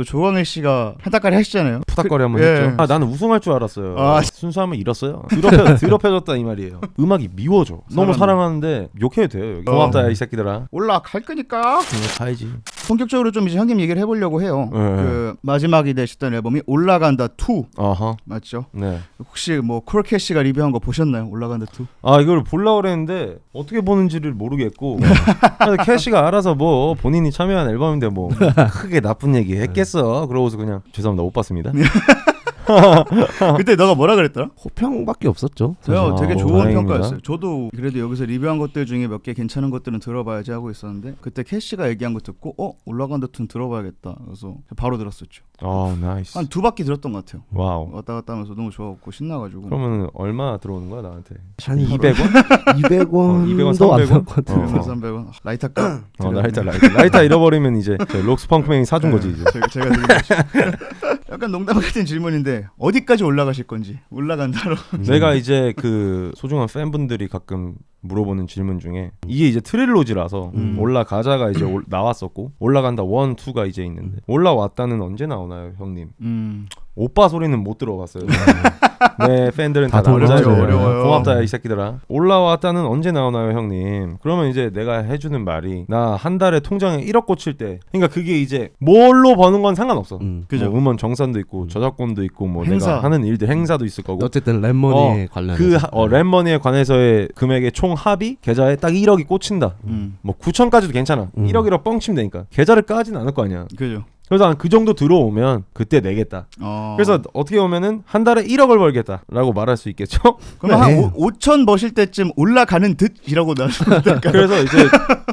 또 조광일 씨가 한타까리 하시잖아요. 푸닥거리 한번 예. 했죠. 아 나는 우승할 줄 알았어요. 아. 순수함을 잃었어요. 드럽혀, 드럽혀졌다 이 말이에요. 음악이 미워져. 너무. 사랑하는데 욕해도 돼요. 여기. 어. 고맙다 이 새끼들아. 올라갈 거니까. 그냥 가야지. 본격적으로 좀 이제 형님 얘기를 해보려고 해요. 네. 그 마지막이 되셨던 앨범이 올라간다 2 어허. 맞죠? 네. 혹시 뭐 코르케 씨가 리뷰한 거 보셨나요? 올라간다 2? 아 이걸 보려고 그랬는데 어떻게 보는지를 모르겠고 그래서 캐시가 알아서 뭐 본인이 참여한 앨범인데 뭐 크게 나쁜 얘기 했겠어 그러고서 그냥 죄송합니다 못 봤습니다 그때 너가 뭐라 그랬더라? 호평밖에 없었죠. 저요 사실. 되게 아, 좋은 다행입니다. 평가였어요. 저도 그래도 여기서 리뷰한 것들 중에 몇 개 괜찮은 것들은 들어봐야지 하고 있었는데 그때 캐시가 얘기한 거 듣고 어 올라간다 2 들어봐야겠다. 그래서 바로 들었었죠. 어 나이스 한 두 바퀴 들었던 것 같아요. 와우 왔다 갔다 하면서 너무 좋아갖고 신나가지고. 그러면 얼마 들어오는 거야 나한테 한 200원? 200원도 어, 200원, 안 300원? 나올 것 같아요. 어. 그래서 300원 라이터 값. 어 라이터 라이터 라이터 잃어버리면 이제 저 록스 펑크맨이 사준 거지 이제 제가, 제가 드린 거죠. 약간 농담 같은 질문인데 어디까지 올라가실 건지 올라간다로. 내가 이제 그 소중한 팬분들이 가끔 물어보는 질문 중에 이게 이제 트릴로지라서 음. 올라가자가 이제 올- 나왔었고 올라간다 원, 투가 이제 있는데 올라왔다는 언제 나오나요, 형님? 음. 오빠 소리는 못 들어봤어요. 네 팬들은 다 남자예요. 어렵죠, 어려워요. 고맙다 이 새끼들아. 올라왔다는 언제 나오나요, 형님? 그러면 이제 내가 해주는 말이 나 한 달에 통장에 1억 꽂힐 때, 그러니까 그게 이제 뭘로 버는 건 상관없어. 음. 그죠. 뭐 음원 정산도 있고 저작권도 있고 뭐 행사. 내가 하는 일들 행사도 있을 거고 어쨌든 랩머니에 관련해서 그 하- 어, 랩머니에 관해서의 금액의 총 합이 계좌에 딱 1억이 꽂힌다. 음. 뭐 9천까지도 괜찮아. 음. 1억 1억 뻥치면 되니까 계좌를 까진 않을 거 아니야. 그죠. 그래서 난그 정도 들어오면 그때 내겠다. 어. 그래서 어떻게 보면은 한 달에 1억을 벌겠다라고 말할 수 있겠죠. 그럼 네. 한 5, 천 버실 때쯤 올라가는 듯이라고 될까요? 그래서 이제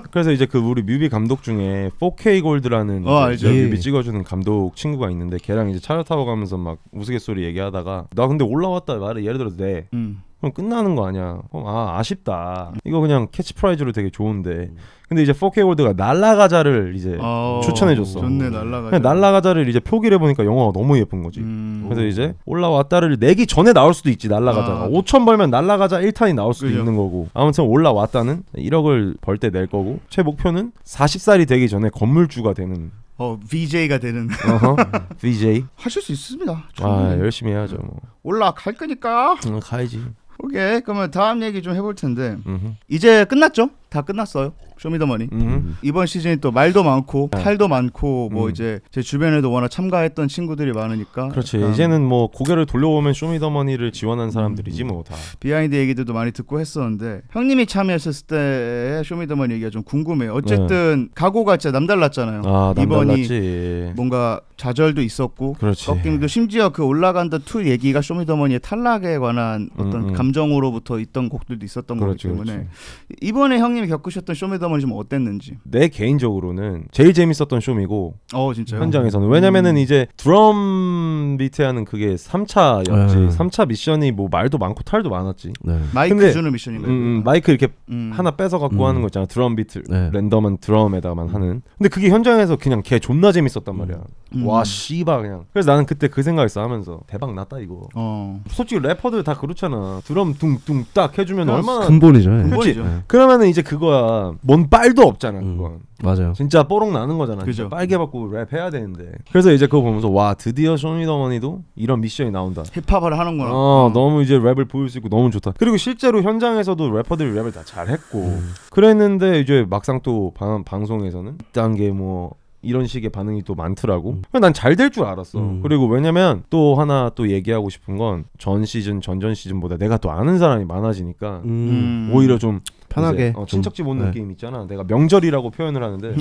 그래서 이제 그 우리 뮤비 감독 중에 4K 골드라는 어, 알죠. 뮤비 예. 찍어주는 감독 친구가 있는데 걔랑 이제 차를 타고 가면서 막 우스갯소리 얘기하다가 나 근데 올라왔다 말을 예를 들어서 내 음. 그럼 끝나는 거 아니야. 그럼 아 아쉽다. 이거 그냥 캐치프라이즈로 되게 좋은데. 근데 이제 4K 골드가 날라가자를 이제 어, 좋잖아요. 좋네 날라가. 그냥 날라가자를 이제 표기를 해보니까 영화가 너무 예쁜 거지. 음. 그래서 이제 올라왔다를 내기 전에 나올 수도 있지 날라가자가 아. 5천 벌면 날라가자 1탄이 나올 수도 그죠. 있는 거고 아무튼 올라왔다는 1억을 벌 때 낼 거고 제 목표는 40살이 되기 전에 건물주가 되는 어 VJ가 되는 어허, VJ 하실 수 있습니다. 아 충분히. 열심히 해야죠 뭐 올라갈 거니까. 응, 가야지 오케이. 그러면 다음 얘기 좀 해볼 텐데 음흠, 이제 끝났죠? 다 끝났어요. 쇼미더머니. 음흠. 이번 시즌이 또 말도 많고 네. 탈도 많고 뭐 음. 이제 제 주변에도 워낙 참가했던 친구들이 많으니까 그렇지 약간 이제는 뭐 고개를 돌려보면 쇼미더머니를 지원한 사람들이지 뭐 다 비하인드 얘기들도 많이 듣고 했었는데 형님이 참여했을 때의 쇼미더머니 얘기가 좀 궁금해요. 어쨌든 각오가 진짜 남달랐잖아요. 아 이번이 남달랐지 뭔가 좌절도 있었고 그렇지 꺾임도 심지어 그 올라간다 2 얘기가 쇼미더머니의 탈락에 관한 어떤 음, 음. 감정으로부터 있던 곡들도 있었던 그렇지, 거기 때문에 그렇지. 이번에 형님 이 겪으셨던 쇼미더머니 좀 어땠는지. 내 개인적으로는 제일 재밌었던 쇼미고 어 진짜요? 현장에서는 왜냐면은 음. 이제 드럼 비트 하는 그게 3차 였지 네. 3차 미션이 뭐 말도 많고 탈도 많았지 네. 마이크 근데- 주는 음, 미션인가요? 음, 마이크 이렇게 음. 하나 뺏어 갖고 음. 하는 거 있잖아 드럼 비트 네. 랜덤한 드럼에다만 하는 근데 그게 현장에서 그냥 걔 존나 재밌었단 말이야 음. 와 씨바 그냥 그래서 나는 그때 그 생각했어 하면서 대박 났다 이거 어. 솔직히 래퍼들 다 그렇잖아 드럼 둥둥 딱 해주면 그냥 얼마나 근본이죠. 예. 근본이죠. 네. 그러면은 이제 그거야 뭔 빨도 없잖아 음. 그건 맞아요. 진짜 뽀록 나는 거잖아. 그죠. 진짜 빨개 받고 랩 해야 되는데. 그래서 이제 그거 보면서 와 드디어 쇼미더머니도 이런 미션이 나온다. 힙합을 하는구나. 어 너무 이제 랩을 보일 수 있고 너무 좋다. 그리고 실제로 현장에서도 래퍼들이 랩을 다 잘했고 음. 그랬는데 이제 막상 또 방, 방송에서는 이딴 게뭐 이런 식의 반응이 또 많더라고. 음. 난잘 될 줄 알았어. 음. 그리고 왜냐면 또 하나 또 얘기하고 싶은 건 전 시즌 전전 시즌보다 내가 또 아는 사람이 많아지니까 음. 오히려 좀 편하게 어, 좀, 친척집 온 네. 느낌 있잖아. 내가 명절이라고 표현을 하는데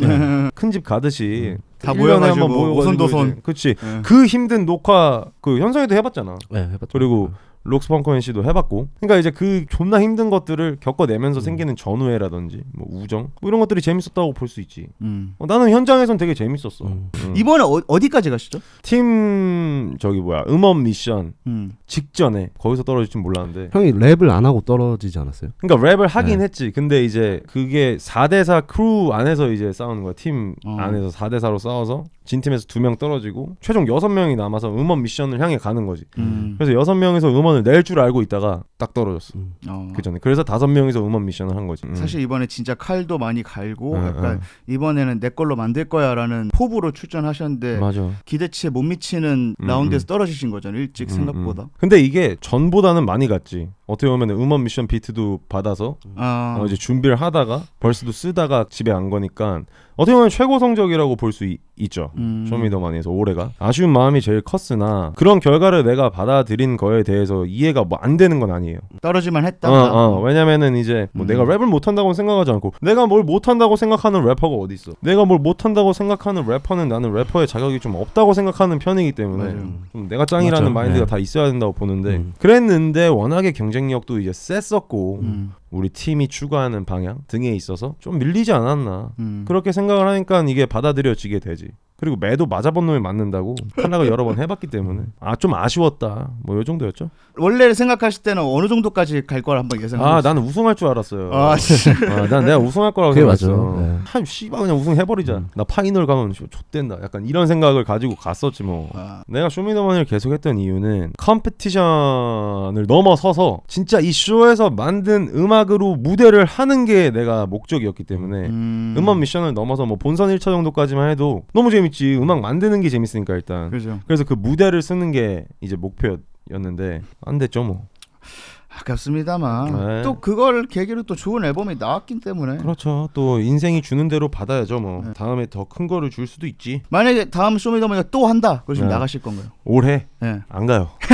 큰 집 가듯이 다 1년에 모여가지고 한번 모여가지고 오손도손. 이제, 그치 예. 그 힘든 녹화 그 현성이도 해봤잖아 네, 해봤죠. 그리고 록스펑커 씨도 해봤고 그러니까 이제 그 존나 힘든 것들을 겪어내면서 음. 생기는 전우애라든지 뭐 우정 뭐 이런 것들이 재밌었다고 볼 수 있지 음. 어, 나는 현장에선 되게 재밌었어 음. 음. 이번에 어, 어디까지 가시죠? 팀 저기 뭐야 음원 미션 음. 직전에 거기서 떨어질 줄 몰랐는데 형이 랩을 안 하고 떨어지지 않았어요? 그러니까 랩을 하긴 네. 했지. 했지. 근데 이제 그게 4대4 크루 안에서 이제 싸우는 거야. 팀 어. 안에서 4대4로 싸워서 진 팀에서 두 명 떨어지고 최종 6명이 남아서 음원 미션을 향해 가는 거지. 음. 그래서 6명에서 음원을 낼 줄 알고 있다가 딱 떨어졌어. 음. 어. 그 전에 그래서 다섯 명이서 음원 미션을 한 거지. 음. 사실 이번에 진짜 칼도 많이 갈고 응, 약간 응. 이번에는 내 걸로 만들 거야라는 포부로 출전하셨는데 맞아. 기대치에 못 미치는 음, 라운드에서 음. 떨어지신 거잖아요 일찍 음, 생각보다 음. 근데 이게 전보다는 많이 갔지. 어떻게 보면 음원 미션 비트도 받아서 아 어, 이제 준비를 하다가 벌스도 쓰다가 집에 안 거니까 어떻게 보면 최고 성적이라고 볼 수 있죠. 음. 쇼미더머니에서 올해가 아쉬운 마음이 제일 컸으나 그런 결과를 내가 받아들인 거에 대해서 이해가 뭐 안 되는 건 아니에요. 떨어지만 했다 어, 어, 왜냐면은 이제 뭐 음. 내가 랩을 못한다고 생각하지 않고 내가 뭘 못한다고 생각하는 래퍼가 어디 있어? 내가 뭘 못한다고 생각하는 래퍼는 나는 래퍼의 자격이 좀 없다고 생각하는 편이기 때문에. 좀 내가 짱이라는 맞죠. 마인드가 네. 다 있어야 된다고 보는데 음. 그랬는데 워낙에 경쟁력도 이제 셌었고 음. 우리 팀이 추구하는 방향 등에 있어서 좀 밀리지 않았나 음. 그렇게 생각을 하니까 이게 받아들여지게 되지. 그리고 매도 맞아본 놈이 맞는다고 탈락을 여러 번 해봤기 때문에 아 좀 아쉬웠다 뭐 요 정도였죠. 원래 생각하실 때는 어느 정도까지 갈 걸 한번 예상하고 아? 나는 우승할 줄 알았어요. 아, 씨. 아, 난 내가 우승할 거라고 그게 생각했어. 맞죠. 네. 한 씨발 그냥 우승해버리자. 음. 나 파이널 가면 씨, 좆된다. 약간 이런 생각을 가지고 갔었지 뭐. 아, 내가 쇼미더머니를 계속했던 이유는 컴페티션을 넘어서서 진짜 이 쇼에서 만든 음악으로 무대를 하는 게 내가 목적이었기 때문에 음. 음 악 미션을 넘어서 뭐 본선 1차 정도까지만 해도 너무 재밌 지. 음악 만드는 게 재밌으니까 일단. 그죠 그래서 그 무대를 쓰는 게 이제 목표였는데 안 됐죠 뭐. 아깝습니다만 네. 또 그걸 계기로 또 좋은 앨범이 나왔기 때문에 그렇죠. 또 인생이 주는 대로 받아야죠 뭐. 네. 다음에 더 큰 거를 줄 수도 있지. 만약에 다음 쇼미더머니가 또 한다 그러시면 네. 나가실 건가요? 올해 예안 가요.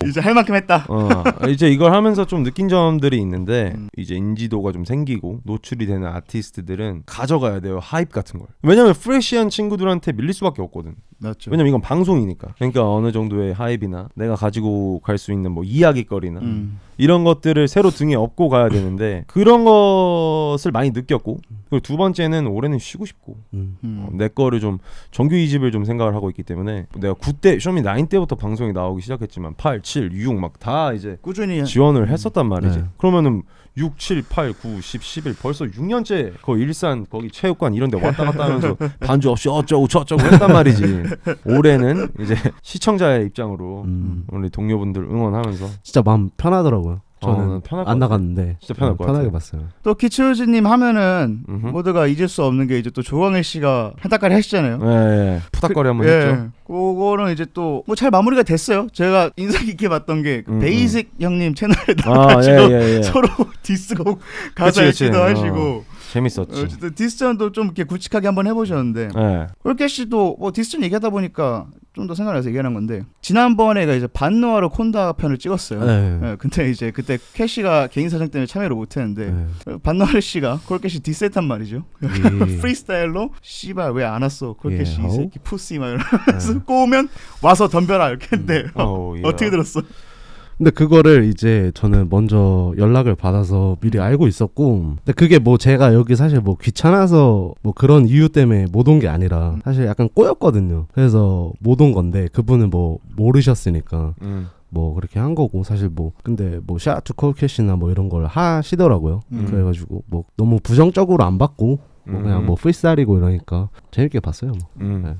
네. 이제 할 만큼 했다 어, 이제 이걸 하면서 좀 느낀 점들이 있는데 음. 이제 인지도가 좀 생기고 노출이 되는 아티스트들은 가져가야 돼요 하이프 같은 걸. 왜냐면 프레시한 친구들한테 밀릴 수밖에 없거든. 맞죠 왜냐면 이건 방송이니까. 그러니까 어느 정도의 하이브나 내가 가지고 갈 수 있는 뭐 이야기거리나 음. 이런 것들을 새로 등에 업고 가야 되는데 그런 것을 많이 느꼈고 그리고 두 번째는 올해는 쉬고 싶고 음. 음. 어, 내 거를 좀 정규 이집을 좀 생각을 하고 있기 때문에 내가 9때 쇼미 9 때부터 방송이 나오기 시작했지만 8, 7, 6 막 다 이제 꾸준히 지원을 했었단 말이지. 네. 그러면은 6, 7, 8, 9, 10, 11 벌써 6년째 거기 일산 거기 체육관 이런 데 왔다 갔다 하면서 반주 없이 어쩌고 저쩌고 했단 말이지. 올해는 이제 시청자의 입장으로 음. 우리 동료분들 응원하면서 진짜 마음 편하더라고요. 어, 저는 난 편할 것 안 같아. 나갔는데 진짜 편할 어, 것 편하게 같아. 봤어요. 또 키츠우즈님 하면은 음흠. 모두가 잊을 수 없는 게 이제 또 조광일 씨가 한타까리 하시잖아요. 예, 예. 푸닥거리 한번 예. 했죠. 그거는 이제 또 뭐 잘 마무리가 됐어요. 제가 인상 깊게 봤던 게그 음, 베이직 형님 채널에 아, 나가지고 예, 예, 예. 서로 디스곡 가사 그치, 그치. 얘기도 하시고 재밌었지. 어쨌든 디스전도 좀 이렇게 굵직하게 한번 해보셨는데 예. 홀케 씨도 뭐 디스전 얘기하다 보니까 좀 더 생각나서 얘기하는 건데 지난번에가 이제 반노아로 콘다 편을 찍었어요. 네. 예, 근데 이제 그때 캐시가 개인 사정 때문에 참여를 못했는데 네. 반노아 씨가 씨 디스했단 말이죠. 이- 프리스타일로 씨발 왜 안 왔어 콜케 예, 아우. 새끼 푸시 막 이러면서 꼬우면 와서 덤벼라 이렇게 했는데 어, 어, 예. 어떻게 들었어? 근데 그거를 이제 저는 먼저 연락을 받아서 미리 알고 있었고 근데 그게 뭐 제가 여기 사실 뭐 귀찮아서 뭐 그런 이유 때문에 못 온 게 아니라 사실 약간 꼬였거든요 그래서 못 온 건데 그분은 뭐 모르셨으니까 음. 뭐 그렇게 한 거고 사실 뭐 근데 뭐 샤투 콜캐시나 뭐 이런 걸 하시더라고요 음. 그래가지고 뭐 너무 부정적으로 안 받고 뭐 그냥 음. 뭐 프리스타일이고 이러니까 재밌게 봤어요 뭐. 음. 네.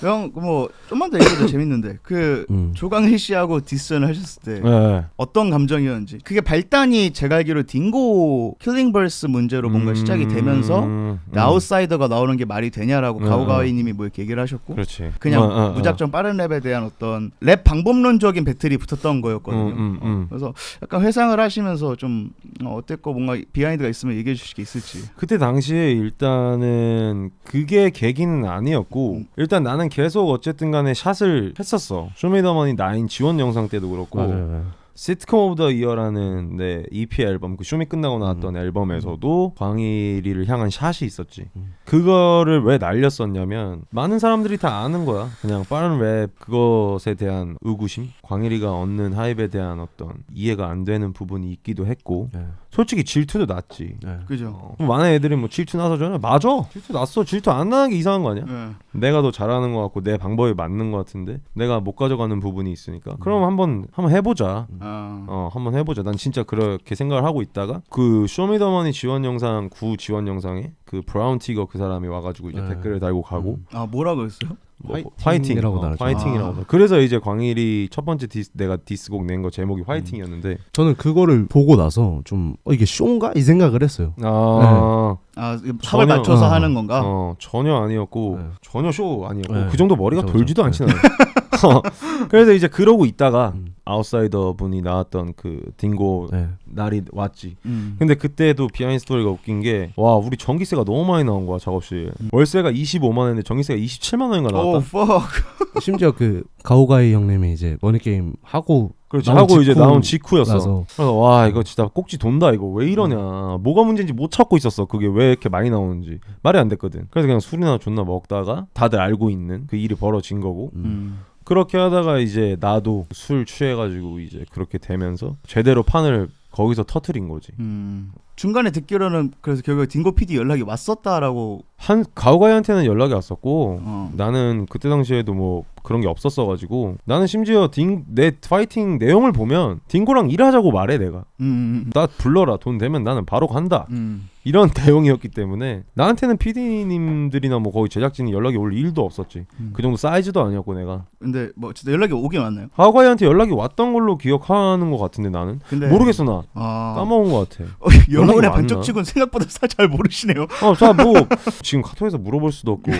형 뭐 좀만 더 얘기해도 재밌는데 그 음. 조광일 씨하고 디스전을 하셨을 때 예. 어떤 감정이었는지 그게 발단이 제가 알기로 딩고 킬링벌스 문제로 뭔가 음, 시작이 되면서 음. 아웃사이더가 나오는 게 말이 되냐라고 음, 가오가이님이 뭐 이렇게 얘기를 하셨고 그렇지. 그냥 어, 어, 어. 무작정 빠른 랩에 대한 어떤 랩 방법론적인 배틀이 붙었던 거였거든요. 음, 음, 음. 그래서 약간 회상을 하시면서 좀 어, 어땠고 뭔가 비하인드가 있으면 얘기해 주실 게 있을지. 그때 당시에 일단은 그게 계기는 아니었고 음. 일단 나는 계속 어쨌든 간에 샷을 했었어 쇼미더머니 9 지원 영상 때도 그렇고 맞아요. 시트콤 오브 더 이어라는 내 EP 앨범 그 쇼미 끝나고 나왔던 앨범에서도 광일이를 향한 샷이 있었지. 음. 그거를 왜 날렸었냐면 많은 사람들이 다 아는 거야. 그냥 빠른 랩 그것에 대한 의구심 광일이가 얻는 하입에 대한 어떤 이해가 안 되는 부분이 있기도 했고 네. 솔직히 질투도 났지. 네. 그죠? 어. 많은 애들이 뭐 질투 나서 저는 맞아. 질투 났어. 질투 안 나는 게 이상한 거 아니야? 네. 내가 더 잘하는 것 같고 내 방법이 맞는 것 같은데 내가 못 가져가는 부분이 있으니까. 그럼 한번 한번 해보자. 아, 어 한번 해보자 난 진짜 그렇게 생각을 하고 있다가 그 쇼미더머니 지원 영상 구 지원 영상에 그 브라운 티거 그 사람이 와가지고 이제 네. 댓글을 달고 가고 음. 아 뭐라 그랬어요? 뭐, 화이팅이라고 화이팅 어. 화이팅이라고. 아. 그래서 이제 광일이 첫 번째 디스 내가 디스곡 낸 거 제목이 화이팅이었는데 저는 그거를 보고 나서 좀 어, 이게 쇼인가 이 생각을 했어요. 아 아 합을 전혀- 맞춰서 어. 하는 건가? 어, 전혀 아니었고 네. 전혀 쇼 아니었고 네. 그 정도 머리가 그쵸, 돌지도 그쵸. 않지 나는. 어, 그래서 이제 그러고 있다가 음. 아웃사이더 분이 나왔던 그 딩고 네. 날이 왔지. 음. 근데 그때도 비하인드 스토리가 웃긴 게 와 우리 전기세가 너무 많이 나온 거야 작업실 음. 월세가 25만 원인데 전기세가 27만 원인가 나왔다. 오 fuck. 심지어 그 가오가이 형님이 이제 머니 게임 하고 그렇지 나온 하고 이제 직후 나온 직후였어. 나서 그래서 와 이거 진짜 꼭지 돈다 이거 왜 이러냐 뭐가 문제인지 못 찾고 있었어 그게 왜 이렇게 많이 나오는지 말이 안 됐거든 그래서 그냥 술이나 존나 먹다가 다들 알고 있는 그 일이 벌어진 거고 음. 음. 그렇게 하다가 이제 나도 술 취해가지고 이제 그렇게 되면서 제대로 판을 거기서 터트린 거지 음. 중간에 듣기로는 그래서 결국에 딩고 PD 연락이 왔었다라고 한 가오가이한테는 연락이 왔었고 어. 나는 그때 당시에도 뭐 그런 게 없었어 가지고 나는 심지어 딩, 내 파이팅 내용을 보면 딩고랑 일하자고 말해 내가 음, 음, 나 불러라 돈 되면 나는 바로 간다 음. 이런 내용이었기 때문에 나한테는 PD님들이나 뭐 거기 제작진이 연락이 올 일도 없었지. 음. 그 정도 사이즈도 아니었고 내가 근데 뭐 진짜 연락이 오긴 왔나요? 하와이한테 연락이 왔던 걸로 기억하는 것 같은데 나는 근데 모르겠어 나 아. 까먹은 것 같아. 어, 영혼의 왔나? 반쪽치고는 생각보다 사- 잘 모르시네요. 어, 자뭐 지금 카톡에서 물어볼 수도 없고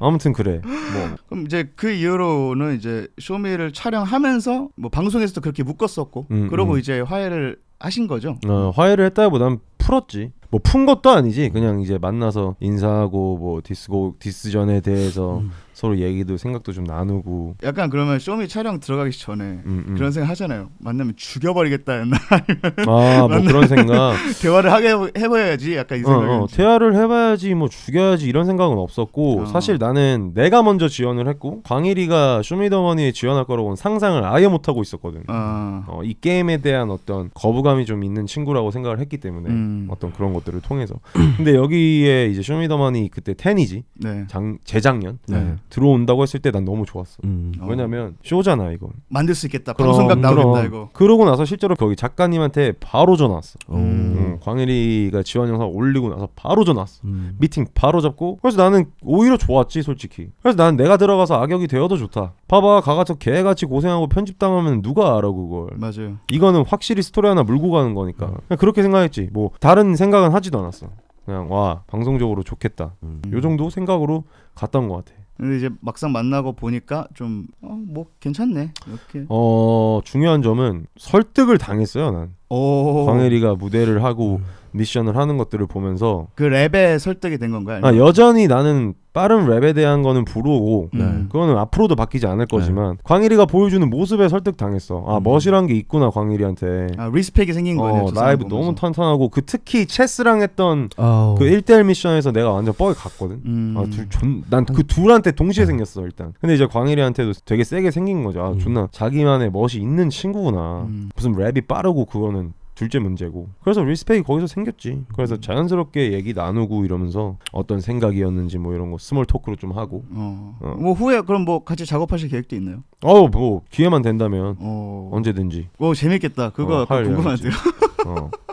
아무튼 그래. 뭐 그럼 이제 그 이후로는 이제 쇼미를 촬영하면서 뭐 방송에서도 그렇게 묶었었고 음, 그러고 음. 이제 화해를 하신 거죠. 어, 화해를 했다기보단 풀었지. 뭐 푼 것도 아니지. 그냥 이제 만나서 인사하고 뭐 디스고 디스전에 대해서 음. 서로 얘기도 생각도 좀 나누고. 약간 그러면 쇼미 촬영 들어가기 전에 음, 음. 그런 생각 하잖아요. 만나면 죽여버리겠다 했나 아, 뭐 그런 생각. 대화를 하게 해봐야지 약간 이 어, 생각이. 어, 대화를 해봐야지 뭐 죽여야지 이런 생각은 없었고 어. 사실 나는 내가 먼저 지원을 했고 광일이가 쇼미더머니에 지원할 거라고는 상상을 아예 못 하고 있었거든. 아, 어, 이 게임에 대한 어떤 거부감이 좀 있는 친구라고 생각을 했기 때문에 음. 어떤 그런 것들을 통해서. 근데 여기에 이제 쇼미더머니 그때 10이지 네. 장 재작년 네. 들어온다고 했을 때 난 너무 좋았어. 음. 어. 왜냐면 쇼잖아 이거. 만들 수 있겠다. 방송각 나오겠다 이거. 그러고 나서 실제로 거기 작가님한테 바로 전화 왔어. 오. 음, 광일이가 지원 영상 올리고 나서 바로 전화 왔어. 음. 미팅 바로 잡고 그래서 나는 오히려 좋았지 솔직히 그래서 나는 내가 들어가서 악역이 되어도 좋다 봐봐 가가서 개같이 고생하고 편집당하면 누가 알아 그걸 맞아요. 이거는 확실히 스토리 하나 물고 가는 거니까 그냥 그렇게 생각했지 뭐 다른 생각은 하지도 않았어 그냥 와 방송적으로 좋겠다 음. 요 정도 생각으로 갔던 것 같아 근데 이제 막상 만나고 보니까 좀 어 뭐 괜찮네 이렇게. 어 중요한 점은 설득을 당했어요 난 오. 광일이가 무대를 하고 음. 미션을 하는 것들을 보면서 그 랩에 설득이 된 건가요? 아 여전히 나는 빠른 랩에 대한 거는 부르고 음. 그거는 앞으로도 바뀌지 않을 거지만 광일이가 보여주는 모습에 설득 당했어. 아 음. 멋이란 게 있구나 광일이한테. 아 리스펙이 생긴 거네요. 어, 두 사람 라이브 보면서. 너무 탄탄하고 그 특히 체스랑 했던 아우. 그 1대1 미션에서 내가 완전 뻑이 갔거든. 음. 아, 난그 둘한테 동시에 생겼어 일단. 근데 이제 광일이한테도 되게 세게 생긴 거죠. 아, 음. 존나 자기만의 멋이 있는 친구구나. 음. 무슨 랩이 빠르고 그거는 둘째 문제고. 그래서 리스펙이 거기서 생겼지. 그래서 음. 자연스럽게 얘기 나누고 이러면서 어떤 생각이었는지 뭐 이런 거 스몰 토크로 좀 하고. 어. 어. 뭐 후에 그럼 뭐 같이 작업하실 계획도 있나요? 어우 뭐 기회만 된다면 어. 언제든지 오 재밌겠다. 그거 어, 할 궁금한데요. 어,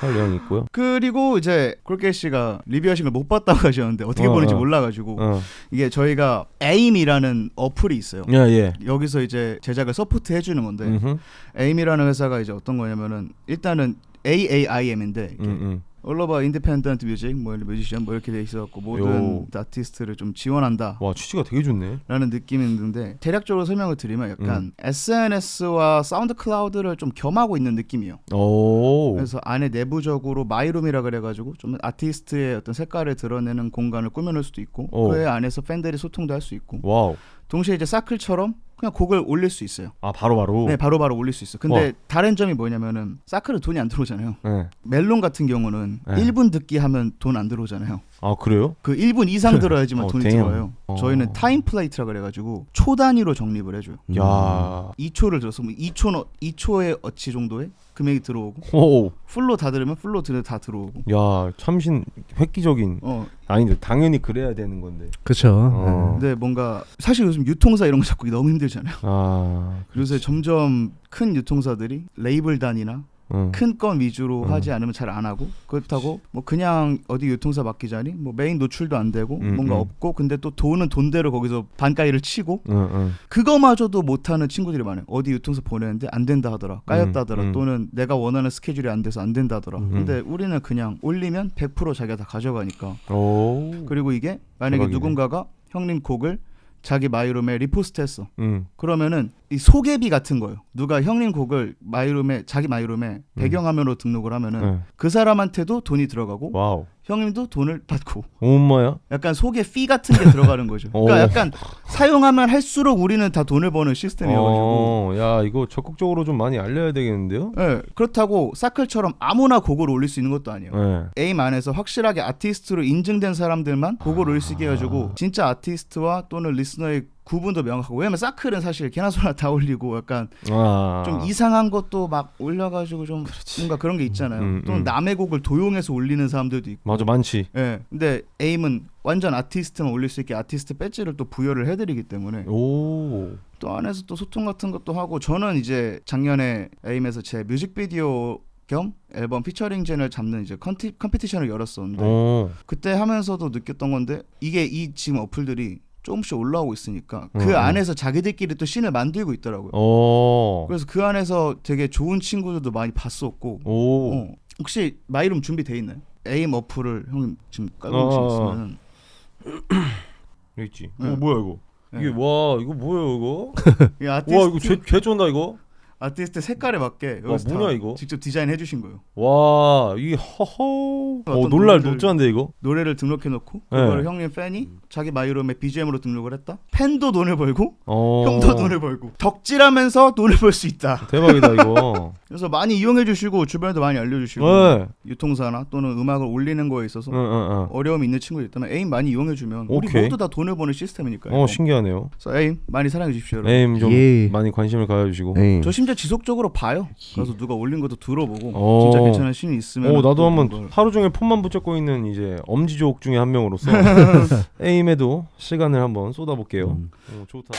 할 의향이 있고요. 그리고 이제 콜케 씨가 리뷰하신 걸 못 봤다고 하셨는데 어떻게 어, 보는지 어. 몰라가지고 어. 이게 저희가 에임이라는 어플이 있어요. 예, 예. 여기서 이제 제작을 서포트 해주는 건데 음흠. 에임이라는 회사가 이제 어떤 거냐면은 일단은 AAIM인데 음, 음. 올로바 인디펜던트 뮤직 뭐 뮤지션 뭐 이렇게 돼 있어갖고 모든 요. 아티스트를 좀 지원한다. 와 취지가 되게 좋네. 라는 느낌이 있는데 대략적으로 설명을 드리면 약간 음. SNS와 사운드 클라우드를 좀 겸하고 있는 느낌이에요. 오. 그래서 안에 내부적으로 마이룸이라 그래가지고 좀 아티스트의 어떤 색깔을 드러내는 공간을 꾸며놓을 수도 있고 오. 그 안에서 팬들이 소통도 할 수 있고 와우. 동시에 이제 사클처럼 그냥 곡을 올릴 수 있어요. 아 바로 바로. 네, 바로바로 올릴 수 있어. 근데 와. 다른 점이 뭐냐면은 사클은 돈이 안 들어오잖아요. 네. 멜론 같은 경우는 네. 1분 듣기 하면 돈 안 들어오잖아요. 아 그래요? 그 1분 이상 들어야지만 어, 돈이 damn. 들어와요. 어. 저희는 타임 플레이트라 그래가지고 초 단위로 적립을 해줘요. 음. 야. 2초를 들어서 뭐 2초 너, 2초의 어치 정도의 금액이 들어오고 오. 풀로 다 들으면 풀로 들으 다 들어오고. 야 참신 획기적인. 어, 아닌데 당연히 그래야 되는 건데. 그쵸. 어. 근데 뭔가 사실 요즘 유통사 이런 거 잡기 너무 힘들잖아요. 아. 요새 점점 큰 유통사들이 레이블 단이나 어. 큰건 위주로 음. 하지 않으면 잘 안 하고 그렇다고 뭐 그냥 어디 유통사 맡기자니 뭐 메인 노출도 안 되고 음, 뭔가 음. 없고 근데 또 돈은 돈대로 거기서 반가이를 치고 어, 어. 그거마저도 못하는 친구들이 많아요. 어디 유통사 보내는데 안 된다 하더라, 까였다 하더라, 음. 또는 내가 원하는 스케줄이 안 돼서 안 된다 하더라. 음. 근데 우리는 그냥 올리면 100% 자기가 다 가져가니까. 오. 그리고 이게 만약에 대박이네. 누군가가 형님 곡을 자기 마이룸에 리포스트했어. 음. 그러면은 이 소개비 같은 거요. 누가 형님 곡을 마이룸에 자기 마이룸에 배경화면으로 등록을 하면은 네. 그 사람한테도 돈이 들어가고 와우. 형님도 돈을 받고 엄마야? 약간 소개 피 같은 게 들어가는 거죠. 그러니까 오. 약간 사용하면 할수록 우리는 다 돈을 버는 시스템이어가지고. 어, 야 이거 적극적으로 좀 많이 알려야 되겠는데요? 예, 그렇다고 사클처럼 아무나 곡을 올릴 수 있는 것도 아니에요. 네. 에임 안에서 확실하게 아티스트로 인증된 사람들만 곡을 올릴 수 있게 해가지고 진짜 아티스트와 또는 리스너의 구분도 명확하고 왜냐면 사클은 사실 개나 소나 다 올리고 약간 아. 좀 이상한 것도 막 올려가지고 좀 뭔가 그런 게 있잖아요. 음, 또는 음. 남의 곡을 도용해서 올리는 사람들도 있고. 맞아 많지. 예, 근데 에임은 완전 아티스트만 올릴 수 있게 아티스트 배지를 또 부여를 해드리기 때문에 오. 또 안에서 또 소통 같은 것도 하고 저는 이제 작년에 에임에서 제 뮤직비디오 겸 앨범 피처링전을 잡는 이제 컨티, 컴피티션을 열었었는데 오. 그때 하면서도 느꼈던 건데 이게 이 지금 어플들이 조금씩 올라오고 있으니까 그 음, 음. 안에서 자기들끼리 또 씬을 만들고 있더라고요. 오. 그래서 그 안에서 되게 좋은 친구들도 많이 봤었고 오. 어, 혹시 마이룸 준비돼 있나요? 에임 어플을 형님 지금 깔고 어, 계시면 여기 있지. 네. 어, 뭐야 이거? 네. 이게 와 이거 뭐야 이거? 이와 이거 개, 개 쫀다 이거? 아티스트 색깔에 맞게 와, 여기서 뭐냐, 다 이거? 직접 디자인해 주신 거예요. 와 이게 허허. 어 놀랄 분들- 노짠데 이거? 노래를 등록해 놓고 네. 그걸 형님 팬이 자기 마이룸에 BGM으로 등록을 했다. 팬도 돈을 벌고 어. 형도 돈을 벌고 덕질하면서 돈을 벌 수 있다. 대박이다 이거. 그래서 많이 이용해 주시고 주변에도 많이 알려 주시고 네. 유통사나 또는 음악을 올리는 거에 있어서 응, 응, 응. 어려움이 있는 친구들 있다면 에임 많이 이용해 주면 우리 오케이. 모두 다 돈을 버는 시스템이니까요. 어 신기하네요. 그래서 에임 많이 사랑해 주십시오. 여러분. 에임 좀 예. 많이 관심을 가져 주시고. 에이. 저 심지어 지속적으로 봐요. 그래서 누가 올린 것도 들어보고 어. 진짜 괜찮은 신이 있으면 오 나도 또 한번 하루 종일 폰만 붙잡고 있는 이제 엄지족 중에 한 명으로서 에임에도 시간을 한번 쏟아볼게요. 음. 오, 좋다.